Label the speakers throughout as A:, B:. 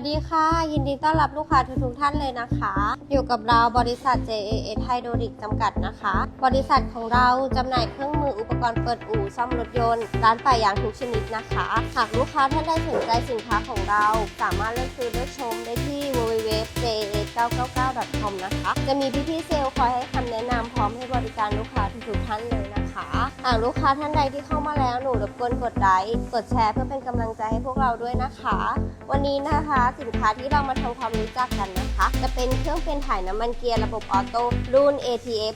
A: วัสดีค่ะ ยินดีต้อนรับลูกค้าทุกๆท่านเลยนะคะ อยู่กับเราบริษัท JAS Hydraulic จำกัดนะคะ บริษัทของเราจำหน่ายเครื่องมืออุปกรณ์เปิดอู่ซ่อมรถยนต์ ร้านป่ายางทุกชนิดนะคะ หากลูกค้าท่านใดสนใจสินค้าของเรา สามารถเลือกซื้อเลือกชมได้ที่ www 999.com นะคะ จะมีพี่ๆเซลล์คอยให้คำแนะนำพร้อมให้บริการลูกค้าทุกๆท่านเลยนะคะหากลูกค้าท่านใดที่เข้ามาแล้วหนูรบกวนกดไลค์กดแชร์เพื่อเป็นกำลังใจให้พวกเราด้วยนะคะ วันนี้นะคะสินค้าที่เรามาทำความรู้จักกันนะคะ จะเป็นเครื่องเป็นถ่ายน้ำมันเกียร์ระบบออโต้รุ่น ATF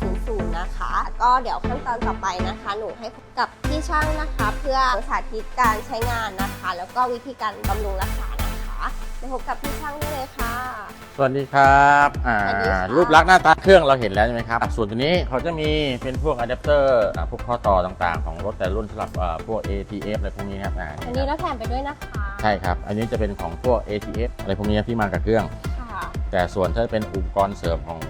A: 7800 นะคะ ก็เดี๋ยวขั้นตอนต่อไปนะคะ หนูให้กับพี่ช่างนะคะ เพื่อสาธิตการใช้งานนะคะ แล้วก็วิธีการบำรุงรักษา นะคะเดี๋ยวพบกับพี่ช่างได้เลยค่ะ
B: สวัสดีครับอ่า
A: สวัสดีค่ะ
B: รูปลักษณ์หน้าตาเครื่องเราเห็นแล้วใช่ไหมครับอะส่วนตัวนี้เขาจะมีเป็นพวกอะแดปเตอร์อ่าพวกข้อต่อต่างๆ ของรถแต่รุ่นสำหรับอ่าพวก ATF อะไรพวกนี้ครับอ่า
A: อันนี้เราแถมไปด้วยนะคะ
B: ใช่ครับ อันนี้จะเป็นของพวก ATF อะไรพวกนี้ที่มากับเครื่อง
A: ค่ะ
B: แต่ส่วนถ้าเป็นอุปกรณ์เสริมของ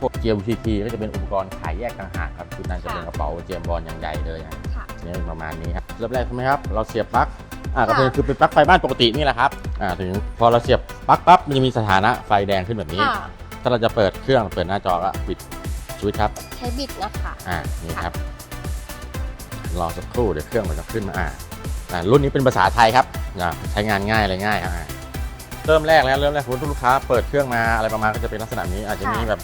B: พวก GLTT ก็จะเป็นอุปกรณ์ขายแยกต่างหากครับชุดนั้นจะเป็นกระเป๋าเจมบอลอย่างใหญ่เลยนะ
A: ค่ะ
B: นี่ประมาณนี้ครับเริ่มแรกใช่ไหมครับ เราเสียบปลั๊ก อ่าก็เป็นคือเป็นปลั๊กไฟบ้านปกตินี่แหละครับอ่าถึงพอเราเสียบปลั๊กปั๊บมันจะมีสถานะไฟแดงขึ้นแบบนี้
A: ค่ะ
B: ถ้าเราจะเปิดเครื่องเปิดหน้าจอก็ปิดสวิตช์ครับ
A: ใช้บิดนะคะ
B: อ่านี่ครับรอสักครู่เดี๋ยวเครื่องมันจะขึ้นมาอ่าอ่ารุ่นนี้เป็นภาษาไทยครับอ่าใช้งานง่ายอะไรง่ายอ่าเริ่มแรกแล้วเริ่มแรกคุณลูกค้าเปิดเครื่องมาอะไรประมาณก็จะเป็นลักษณะนี้อาจจะมีแบบ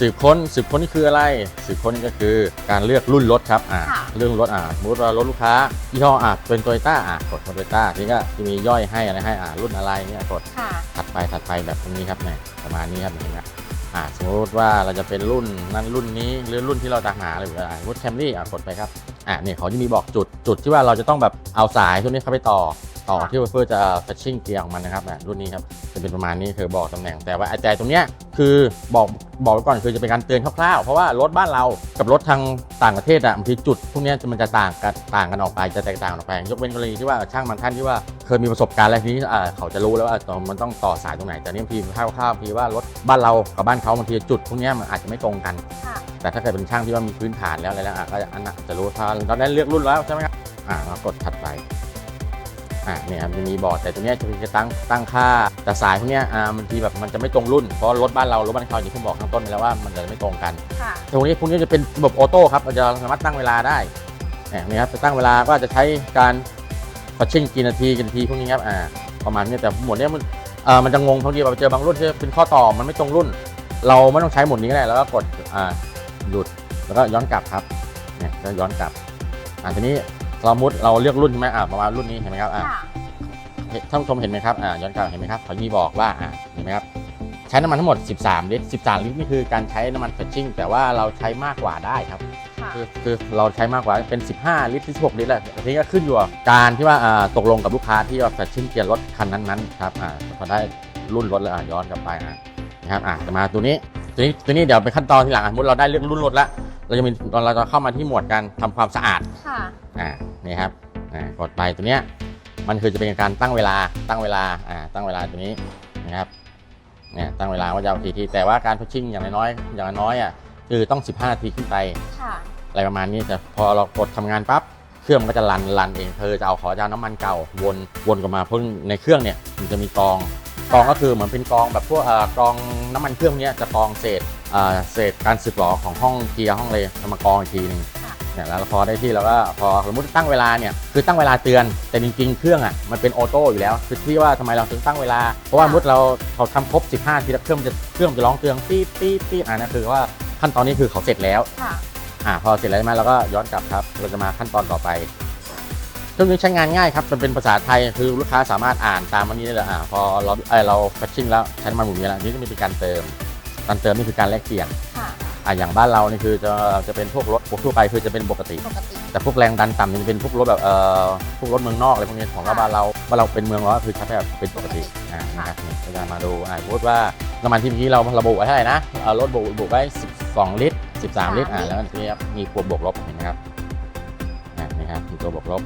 B: สืบค้นสืบค้นนี่คืออะไร สืบค้นนี่ก็คือการเลือกรุ่นรถครับอ่า
A: ค่ะ
B: เรื่องรถอ่าสมมติว่ารถลูกค้ายี่ห้ออ่าเป็นโตโยต้าอ่ากดโตโยต้าทีนี้ก็จะมีย่อยให้อะไรให้อ่ารุ่นอะไรเนี่ยกด
A: ค่ะ
B: ถัดไปถัดไปแบบนี้ครับเนี่ยประมาณนี้ครับเห็นไหมอ่าสมมติว่าเราจะเป็นรุ่นนั้นรุ่นนี้หรือรุ่นที่เราจะหาหรืออะไรรถแคมรี่อะกดไปครับอ่าเนี่ยเขาจะมีบอกจุดจุดที่ว่าเราจะต้องแบบเอาสายพวกนี้เข้าไปต่อ ต่อ
A: ค่ะ
B: ที่เพื่อจะฟัชชิ่งเกียร์ของมันนะครับอะรุ่นนี้ครับจะเป็นประมาณนี้คือบอกตำแหน่ง แต่ว่าไอ้แต่ตรงเนี้ยคือบอกบอกไว้ก่อนคือจะเป็นการเตือนคร่าวๆ เพราะว่ารถบ้านเรากับรถทางต่างประเทศอะบางทีจุดพวกเนี้ยมันจะต่างกันต่างกันออกไปจะแตกต่างออกไปยกเว้นกรณีที่ว่าช่างบางท่านที่ว่าเคยมีประสบการณ์อะไรทีนี้อ่าเขาจะรู้แล้วว่าตอนมันต้องต่อสายตรงไหนแต่นี่บางทีคร่าวๆบางทีว่ารถบ้านเรากับบ้านเขาบางทีจุดพวกเนี้ยมันอาจจะไม่ตรงกัน
A: ค่ะ
B: แต่ถ้าเกิดเป็นช่างที่ว่ามีพื้นฐานแล้วอะไรแล้วอะก็อันน่ะจะรู้ถ้าเราได้เลือกรุ่นแล้วใช่ไหมครับอ่าเรากดถัดไป อ่าเนี่ยครับจะมีบอร์ดแต่ตัวเนี้ยจะเป็นจะตั้งตั้งค่าแต่สายพวกเนี้ยอ่าบางทีแบบมันจะไม่ตรงรุ่นเพราะรถบ้านเรารถบ้านเขาอย่างที่ผมบอกข้างต้นไปแล้วว่ามันจะไม่ตรงกัน
A: ค่ะ
B: ตรงนี้พวกนี้จะเป็นระบบออโต้ครับเราจะสามารถตั้งเวลาได้เนี่ยนี่ครับจะตั้งเวลาก็จะใช้การปัดชิ่งกี่นาทีกี่นาทีพวกนี้ครับอ่าประมาณนี้แต่หมวดเนี้ยมันเอ่อมันจะงงบางทีเราเจอบางรุ่นที่เป็นข้อต่อมันไม่ตรงรุ่น เราไม่ต้องใช้หมวดนี้ก็ได้แล้วก็กดอ่าหยุดแล้วก็ย้อนกลับครับเนี่ยแล้วย้อนกลับอ่าทีนี้ สมมติเราเลือกรุ่นใช่ไหมอ่าประมาณรุ่นนี้เห็นไหมครับอ่า
A: ค่ะ
B: ท่านผู้ชมเห็นไหมครับอ่าย้อนกลับเห็นไหมครับเขามีบอกว่าอ่าเห็นไหมครับใช้น้ำมันทั้งหมด 13 ลิตร 13 ลิตรนี่คือการใช้น้ำมันเฟชชิ่งแต่ว่าเราใช้มากกว่าได้ครับ
A: ค่ะ
B: คือคือเราใช้มากกว่าเป็น 15 ลิตรที่16ลิตรแหละทีนี้ก็ขึ้นอยู่กับการที่ว่าอ่าตกลงกับลูกค้าที่ว่าเฟชชิ่งเกียร์รถคันนั้นๆครับอ่าพอได้รุ่นรถแล้วอ่าย้อนกลับไปอ่านะครับอ่าจะมาตัวนี้ตัวนี้ตัวนี้เดี๋ยวเป็นขั้นตอนทีหลังอะสมมติเราได้เลือกรุ่นรถแล้วเราจะมีเราจะเข้ามาที่หมวดการทำความสะอาด
A: ค่ะ
B: อ่า นี่ครับอ่ากดไปตัวเนี้ยมันคือจะเป็นการตั้งเวลาตั้งเวลาอ่าตั้งเวลาตัวนี้นะครับเนี่ยตั้งเวลาว่าจะเอากี่ทีแต่ว่าการพัชชิ่งอย่างน้อยๆอย่างน้อยๆอะคือต้อง 15 นาทีขึ้นไป
A: ค่ะ
B: อะไรประมาณนี้แต่พอเรากดทำงานปั๊บเครื่องมันก็จะรันรันเองเธอจะเอาขอจะเอาน้ำมันเก่าวนวนกลับมาเพราะในเครื่องเนี่ยมันจะมีกรองกรองก็คือเหมือนเป็นกรองแบบพวกเอ่อกรองน้ำมันเครื่องเนี้ยจะกรองเศษเอ่อเศษการสึกหรอของห้องเกียร์ห้องเลยจะมากรองอีกทีหนึง
A: ค่ะ
B: เนี่ยแล้วพอได้ที่แล้วก็พอสมมติตั้งเวลาเนี่ยคือตั้งเวลาเตือน แต่จริงๆ เครื่องอะมันเป็นออโต้อยู่แล้วคือที่ว่าทำไมเราถึงตั้งเวลา เพราะว่าสมมติเราเขาทำครบ 15 ทีแล้วเครื่องมันจะเครื่องมันจะร้องเตือนปี๊ดปี๊ดปี๊ดอ่านั่นคือว่าขั้นตอนนี้คือเขาเสร็จแล้ว
A: ค่ะ
B: อ่าพอเสร็จแล้วใช่ไหมเราก็ย้อนกลับครับ เราจะมาขั้นตอนต่อไปเครื่องนี้ใช้งานง่ายครับมันเป็นภาษาไทยคือลูกค้าสามารถอ่านตามอันนี้ได้เลยอ่าพอเราเอยเราแฟชชิ่งแล้วใช้น้ำมันหมุนเวียนแล้วนี่ก็มีการเติมการเติมนี่คือการแลกเปลี่ยน
A: ค่ะ
B: อ่าอย่างบ้านเรานี่คือจะจะเป็นพวกรถทั่วไปคือจะเป็นปกติ
A: ปกติ
B: แต่พวกแรงดันต่ำนี่จะเป็นพวกรถแบบเอ่อพวกรถเมืองนอกอะไรพวกนี้ของเราบ้านเราบ้านเราเป็นเมืองร้อนคือใช้แบบเป็นปกติอ่านะครับนี่ก็จะมาดูอ่าสมมติว่าน้ำมันที่เมื่อกี้เราระบุไว้เท่าไหร่นะเอ่อรถบุบุไว้ 12 ลิตร 13 ลิตรอ่าแล้วทีนี้ครับมีตัวบวกลบเห็นไหมครับอ่านี่ครับมีตัวบวกลบ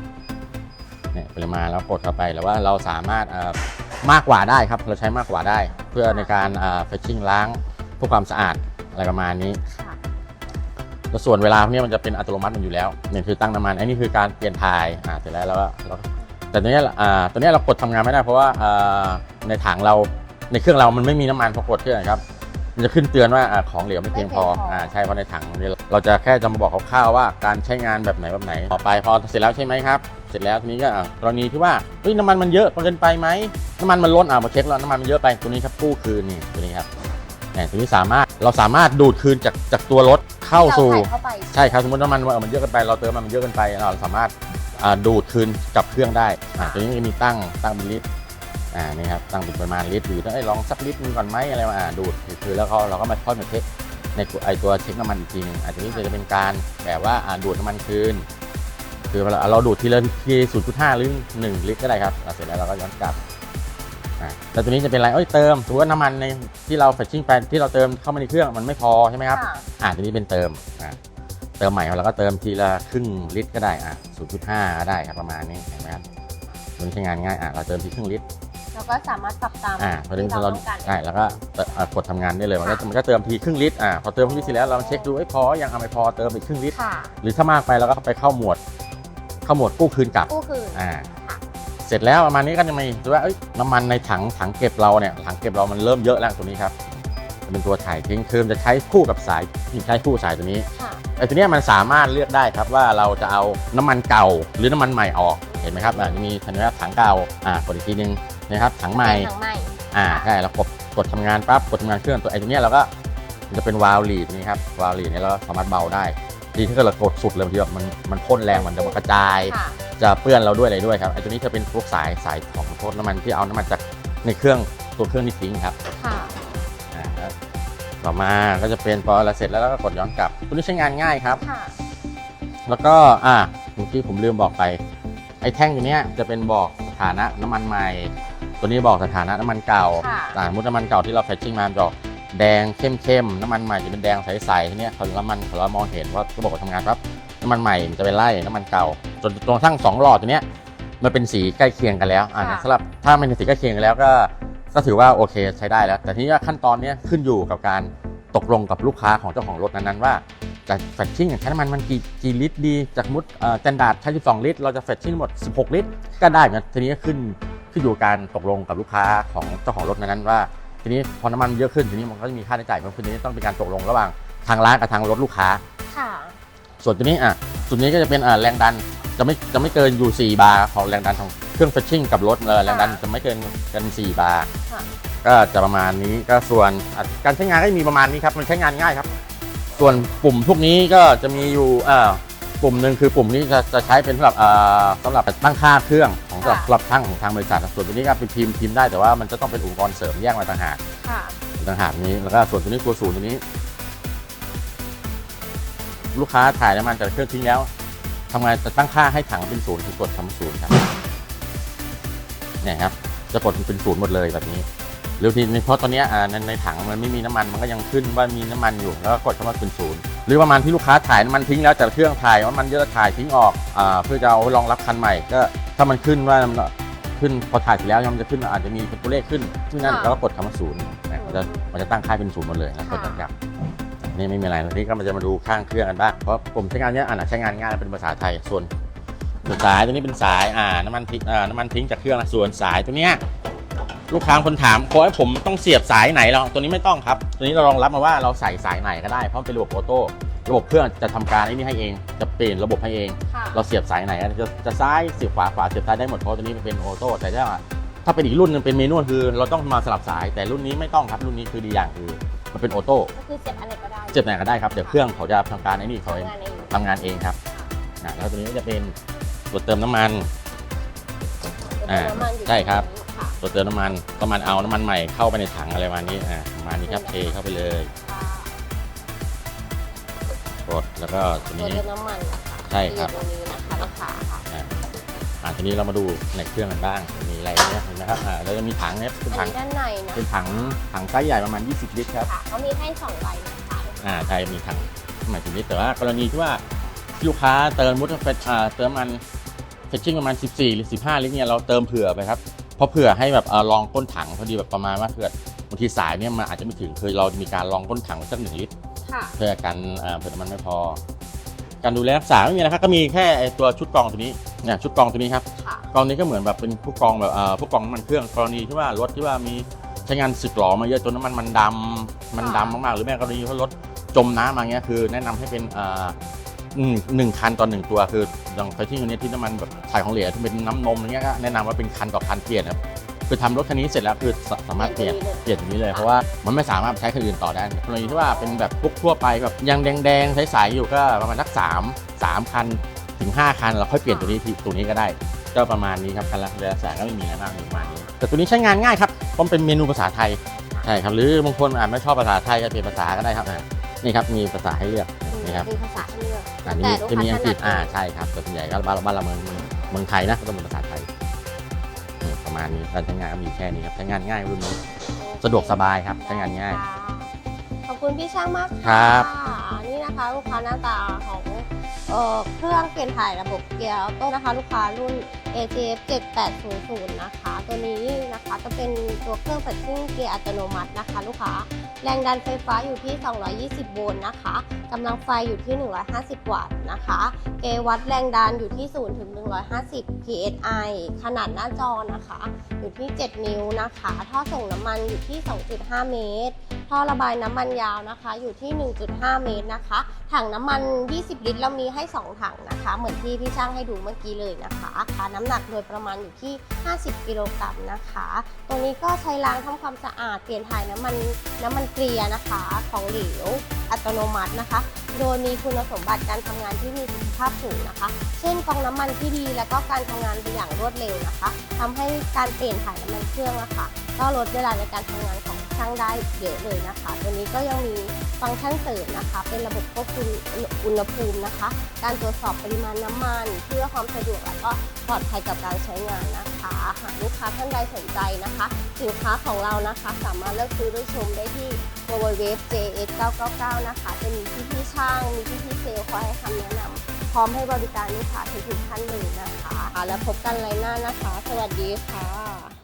B: เนี่ยปริมาณแล้วกดเข้าไปแล้วว่าเราสามารถเอ่อมากกว่าได้ครับเราใช้มากกว่าได้ เพื่อในการอ่าเฟชชิ่งล้างเพื่อความสะอาด อะไรประมาณนี้
A: ค่ะ
B: แล้วส่วนเวลาพวกนี้มันจะเป็นอัตโนมัติมันอยู่แล้วเนี่ยคือตั้งน้ำมันอันนี้คือการเปลี่ยนถ่ายอ่าเสร็จแล้วเราก็เราก็แต่ตัวเนี้ยอ่าตัวเนี้ยเรากดทำงานไม่ได้เพราะว่าอ่าในถังเราในเครื่องเรามันไม่มีน้ำมันพอกดเครื่องครับมันจะขึ้นเตือนว่าอาของเหลวไม่เพียงพอ
A: ไม่เพียงพออ่
B: อ่าใช่เพราะในถังเนี่ยเราจะแค่จะมาบอกคร่าวๆว่าการใช้งานแบบไหนแบบไหนต่อไปพอเสร็จแล้วใช่ไหมครับเสร็จแล้วทีนี้ก็อะกรณีที่ว่าเฮ้ยน้ำมันมันเยอะเกินไปไหมน้ำมันมันล้นอ่ามาเช็คแล้วน้ำมันมันเยอะไปตัวนี้ครับกู้คืนนี่ตัวนี้ครับเนี่ย ตัวนี้สามารถเราสามารถดูดคืนจากจากตัวรถเข้าสู่
A: รใส่เข้าไป
B: ใช่ครับสมมติน้ำมันว่ามันเยอะเกินไปเราเติมมันเยอะเกินไป เราสามารถอ่าดูดคืนกับเครื่องได้อ่าตัวนี้มันจะมีตั้งตั้งเป็นลิตรอ่านี่ครับตั้งเป็นประมาณลิตรหรือถ้าไอ้ลองสักลิตรหนึงก่อนไหมอะไรมาอ่าดูดคือแล้วเขาเราก็มาค่อยมาเช็คในไอตัวเช็คน้ำมันอีกทีหนึงอาจจะนี้จะเป็นการแบบว่าอ่าดูดน้ำมันคืน คือเราเราดูดทีละที0.5หรือ1ลิตรก็ได้ครับอ่าเสร็จแล้วเราก็ย้อนกลับอ่า แล้วตัวนี้จะเป็นอะไรเอ้ยเติมถือว่าน้ำมันในที่เราเฟชชิ่งไปที่เราเติมเข้ามาในเครื่องมันไม่พอใช่ไหมครับ
A: ค่ะ
B: อ่าตัวนี้เป็นเติมอ่าเติมใหม่เราก็เติมทีละครึ่งลิตรก็ได้อะ0.5ก็ได้ครับประมาณนี้เห็นไหมครับมันใช้งานง่ายอะเราเติมทีครึ่งลิตร
A: เราก็สามารถปรับตาม
B: อ่าพอเติม
A: ที่
B: เรา
A: เราต้องการ
B: ใช่แล้วก็เติมอะกดทำงานได้เลยมันก็มันก็เติมทีครึ่งลิตรอ่าพอเติมครึ่งลิตรเสร็จแล้วเราเช็คดูไอ้ยพอยังเอาไม่พอเติมอีกครึ่งลิตร
A: ค่ะ
B: หรือถ้ามากไปเราก็ไปเข้าหมวด เข้าหมวดกู้คืนกลับ
A: กู้คืน
B: อ่า เสร็จแล้วประมาณนี้ก็จะมีตัวว่าเอ้ยน้ำมันในถังถังเก็บเราเนี่ยถังเก็บเรามันเริ่มเยอะแล้วตัวนี้ครับจะเป็นตัวถ่ายทิ้งคือมันจะใช้คู่กับสายที่ใช้คู่สายตัวนี้
A: ค่ะ
B: ไอ้ตัวเนี้ยมันสามารถเลือกได้ครับว่าเราจะเอาน้ำมันเก่าหรือน้ำมันใหม่ออกเห็นไหมครับอ่าจะมีทันทีว่าถังเก่าอ่ากดอีกทีนึงนะครับถังใหม่
A: ถังใหม่
B: อ่าใช่เรากดกดทำงานปั๊บกดทำงานเครื่องตัวไอ้ตัวเนี้ยเราก็มันจะเป็นวาล์วลีดนี่ครับวาล์วลีดเนี่ยเราสามารถเบาได้ ดีถ้าเกิดเรากดสุดเลยบางทีแบบมันมันพ่นแรงมันจะมันกระจาย
A: ค่ะ
B: จะเปื้อนเราด้วยอะไรด้วยครับไอ้ตัวนี้จะเป็นพวกสายสายของโทษน้ำมันที่เอาน้ำมันจากในเครื่องตัวเครื่องนี่ทิ้งครับ
A: ค่ะ
B: อ่าครับต่อมาก็จะเป็นพอเราเสร็จแล้วเราก็กดย้อนกลับตัวนี้ใช้งานง่ายครับ
A: ค่ะ
B: แล้วก็อ่าเมื่อกี้ผมลืมบอกไป ไอ้แท่งตัวเนี้ยจะเป็นบอกสถานะน้ำมันใหม่ ตัวนี้บอกสถานะน้ำมันเก่า
A: ค่ะ
B: อ่าสมมุติน้ำมันเก่าที่เราแฟชชิ่งมาจะออก แดงเข้มๆ น้ำมันใหม่จะเป็นแดงใสๆทีเนี้ยเขาน้ำมันเรามองเห็นว่าระบบการทำงานครับ น้ำมันใหม่มันจะไปไล่น้ำมันเก่า จนตรงทั้งสองหลอดตัวเนี้ยมันเป็นสีใกล้เคียงกันแล้วอ่า
A: ค่ะ
B: สำหรับถ้ามันเป็นสีใกล้เคียงกันแล้วก็ก็ถือว่าโอเคใช้ได้แล้ว แต่ทีนี้ขั้นตอนเนี้ยขึ้นอยู่กับการตกลงกับลูกค้าของเจ้าของรถนั้นๆว่าจะแฟชชิ่งใช้น้ำมันมันกี่กี่ลิตรดี จากมุดสแตนดาร์ดใช้12 ลิตร เราจะแฟชชิ่งหมด 16 ลิตร ก็ได้เหมือนกันทีนี้ก็ขึ้นขึ้นอยู่กับการตกลงกับลูกค้าของเจ้าของรถนั้นๆว่า ทีนี้พอน้ำมันเยอะขึ้นทีนี้มันก็จะมีค่าใช้จ่ายเพิ่มขึ้นทีนี้ต้องเป็นการตกลงระหว่างทางร้านกับทางรถลูกค้า
A: ค่ะ
B: ส่วนตัวนี้อะส่วนนี้ก็จะเป็นอะแรงดันจะไม่จะไม่เกินอยู่ 4 บาร์ของแรงดันของเครื่องเฟชชิ่งกับรถเออแรงดันจะไม่เกินกัน 4 บาร์
A: ค่ะ
B: ก็จะประมาณนี้ก็ส่วนอะการใช้งานก็มีประมาณนี้ครับมันใช้งานง่ายครับ ส่วนปุ่มพวกนี้ก็จะมีอยู่อ่า ปุ่มหนึ่งคือปุ่มนี้จะจะใช้เป็นสำหรับอ่าสำหรับตั้งค่าเครื่องของสำหรับ
A: ค่ะ
B: สำหรับช่างของทางบริษัทส่วนตัวนี้ก็เป็นพิมพ์พิมพ์ได้แต่ว่ามันจะต้องเป็นอุปกรณ์เสริมแยกมาต่างหาก
A: ค่ะ
B: ต่างหากนี้แล้วก็ส่วนตัวนี้ตัวศูนย์ตัวนี้ ลูกค้าถ่ายน้ำมันจากเครื่องทิ้งแล้วทำงานจะตั้งค่าให้ถังเป็นศูนย์คือกดทำศูนย์ครับเนี่ยครับ จะกดเป็นศูนย์หมดเลยแบบนี้หรือทีนี้เพราะตอนเนี้ยอ่าในในถังมันไม่มีน้ำมันมันก็ยังขึ้นว่ามีน้ำมันอยู่แล้วก็กดคำว่าเป็นศูนย์ หรือประมาณที่ลูกค้าถ่ายน้ำมันทิ้งแล้วแต่เครื่องถ่ายว่ามันเยอะถ่ายทิ้งออกอ่าเพื่อจะเอาไว้รองรับคันใหม่ ก็ถ้ามันขึ้นว่ามันขึ้นพอถ่ายเสร็จแล้วมันจะขึ้นอาจจะมีเป็นตัวเลขขึ้นที่นั่น
A: ค่ะ
B: แล้วก็กดคำว่าศูนย์นะมันจะมันจะตั้งค่าเป็นศูนย์หมดเลยแล้วกดย้อนกลับนี่ไม่มีอะไรแล้วนี่ก็มันจะมาดูข้างเครื่องกันบ้างเพราะผมใช้งานเนี้ยอ่าใช้งานง่ายและเป็นภาษาไทยส่วนส่วนสายตัวนี้เป็นสายอ่าน้ำมันทิ้งอ่าน้ำมันทิ้งจากเครื่องนะส่วนสายตัวเนี้ย ลูกค้าคนถามขอให้ผมต้องเสียบสายไหนเราตัวนี้ไม่ต้องครับ ตัวนี้เรารองรับมาว่าเราใส่สายไหนก็ได้เพราะมันเป็นระบบออโต้ระบบเครื่องจะทำการไอ้นี่ให้เอง จะเปลี่ยนระบบให้เอง
A: ค่ะ
B: เราเสียบสายไหนจะจะซ้ายเสียบขวาขวาเสียบซ้ายได้หมดเพราะตัวนี้มันเป็นออโต้แต่ถ้าถ้าเป็นอีกรุ่นหนึงเป็นเมนูคือ เราต้องมาสลับสายแต่รุ่นนี้ไม่ต้องครับรุ่นนี้คือดีอย่างคือมันเป็นออโต้
A: ก็คือเจ็บอะไรก็ได้
B: เจ็บไหนก็ได้ครับเดี๋ยวเครื่องเขาจะทำการไอ้นี่เขา
A: ทำงานเอง
B: ทำงานเองครับอะแล้วตัวนี้ก็จะเป็นตัวเติมน้ำมันอ่า
A: เดี๋ยวน้ำมันอยู่
B: ใช่ครับ
A: ตงนี้ค่ะ
B: ตัวเติมน้ำมันก็มันเอาน้ำมันใหม่เข้าไปในถังอะไรประมาณนี้อ่าประมาณนี้ครับเทเข้าไปเลย
A: ค่ะ
B: กดแล้วก็ตัว
A: ตัว
B: นี้
A: เติมน้ำมันนะคะ
B: ใช่ครับ
A: ที่อยู่ตรงนี้นะคะลูกค้าค่ะ
B: อ่าอ่าทีนี้เรามาดูในเครื่องกันบ้างมีอะไรเนี่ยเห็นไหมครับอ่าเราจะมีถังเนี่ยเป็น
A: อั
B: ถั
A: น
B: ง
A: นี้ด้านในนะ
B: เป็นถังถังไซส์ใหญ่ประมาณ 20 ลิตรครับ
A: ค่ะเขามีให้สองใบนะคะ
B: อ่าใช่มีถังหมายถึงลิตรแต่ว่ากรณีที่ว่าลูกค้าเติมมุดเฟชอ่าเติมมันเฟชชิ่งประมาณ 14 หรือ 15 ลิตรเนี่ยเราเติมเผื่อไปครับ เพราะเผื่อให้แบบเอ่อลองก้นถังพอดีแบบประมาณว่าเผื่อบางทีสายเนี่ยมันอาจจะไม่ถึงเคยเรามีการลองก้นถังสักหนึ่งลิตร
A: ค่ะ
B: เพื่อกันเอ่อเผื่อน้ำมันไม่พอ การดูแลรักษาไม่มีนะครับก็มีแค่ไอ้ตัวชุดกรองตัวนี้เนี่ยชุดกรองตัวนี้ครับ
A: ค่ะ
B: กรองนี้ก็เหมือนแบบเป็นผู้กรองแบบเอ่อผู้กรองน้ำมันเครื่องกรณีที่ว่ารถที่ว่ามีใช้งานสึกหลอมาเยอะจนน้ำมันมันดำมันดำมากๆ หรือแม้กรณีว่ารถจมน้ำมาเงี้ยคือ แนะนำให้เป็นเอ่อหนึ่งหนึ่งคันต่อหนึ่งตัวคืออย่างไฟที่อันนี้ที่น้ำมันแบบถ่ายของเหลวที่เป็นน้ำนมอย่างเงี้ยก็แนะนำว่าเป็นคันต่อคันเปลี่ยนครับคือทำรถคันนี้เสร็จแล้วคือสสามารถเปลี่ยนเปลี่ยนอย่างนี้เลยเพราะว่ามันไม่สามารถใช้คันอื่นต่อได้กรณีที่ว่าเป็นแบบพวกทั่วไปแบบยังแดงๆใสๆอยู่ก็ประมาณสักสามสามคันถึง 5 คันเราค่อยเปลี่ยนตัวนี้ทีตัวนี้ก็ได้ก็ประมาณนี้ครับคันละเรือแสนก็ไม่มีอะไรมากมีประมาณนี้แต่ตัวนี้ใช้งานง่ายครับเพราะมันเป็นเมนูภาษาไทยใช่ครับหรือบางคนอาจไม่ชอบภาษาไทยก็เปลี่ยนภาษาก็ได้ครับอ่านี่ครับมีภาษาให้เลือก นี่ครับ
A: มีภาษาให้เลือก
B: อันนี้
A: แต่ลูก
B: จะมี
A: ค้า
B: อังกฤษ
A: ถนัด
B: อ่าใช่ครับแต่ส่วนใหญ่ก็บ้านเราบ้านเราเมืองเมืองไทยนะก็ต้องเป็นภาษาไทยอืมประมาณนี้การใช้งานก็มีแค่นี้ครับใช้งานง่ายรุ่นนี้สะดวกสบายครับใช้งานง่าย
A: ค่ะขอบคุณพี่ช่างมาก
B: ครั
A: ค่ะ
B: บ
A: นี่นะคะลูกค้าหน้าตาของเอ่อเครื่องเปลี่ยนถ่ายระบบเกียร์ออโต้นะคะลูกค้ารุ่น AGF 7800นะคะ ตัวนี้นะคะจะเป็นตัวเครื่องปัดซิ่งเกียร์อัตโนมัตินะคะ ลูกค้า แรงดันไฟฟ้าอยู่ที่ 220 โวลต์นะคะกำลังไฟอยู่ที่ 150 วัตต์นะคะ เกวัดแรงดันอยู่ที่ 0 ถึง 150 psi ขนาดหน้าจอนะคะ อยู่ที่ 7 นิ้วนะคะ ท่อส่งน้ำมันอยู่ที่ 2.5 เมตร ท่อระบายน้ำมันยาวนะคะ อยู่ที่ 1.5 เมตรนะคะ ถังน้ำมัน 20 ลิตรเรามีให้ 2 ถังนะคะ เหมือนที่พี่ช่างให้ดูเมื่อกี้เลยนะคะค่ะน้ำหนักโดยประมาณอยู่ที่ 50 กิโลกรัมนะคะ ตรงนี้ก็ใช้ล้างทำความสะอาด เปลี่ยนถ่ายน้ำมันน้ำมันเกลียนะคะ ของเหลวอัตโนมัตินะคะ โดยมีคุณสมบัติการทำงานที่มีประสิทธิภาพสูงนะคะ เช่นกองน้ำมันที่ดี และก็การทำงานไปอย่างรวดเร็วนะคะทำให้การเปลี่ยนถ่ายน้ำมันเครื่องอะคะก็ลดเวลาในการทำงานของ ช่างได้เยอะเลยนะคะ ตัวนี้ก็ยังมีฟังก์ชันเสริมนะคะ เป็นระบบควบคุมอุณหภูมินะคะ การตรวจสอบปริมาณน้ำมัน เพื่อความสะดวกและก็ปลอดภัยกับการใช้งานนะคะหากลูกค้าท่านใดสนใจนะคะ สินค้าของเรานะคะสามารถเลือกซื้อหรือชมได้ที่ www.js999 นะคะ จะมีพี่พี่ช่าง มีพี่พี่เซลคอยให้คำแนะนำพร้อมให้บริการลูกค้าทุกท่านเลยนะคะ แล้วพบกันไลน์หน้านะคะ สวัสดีค่ะ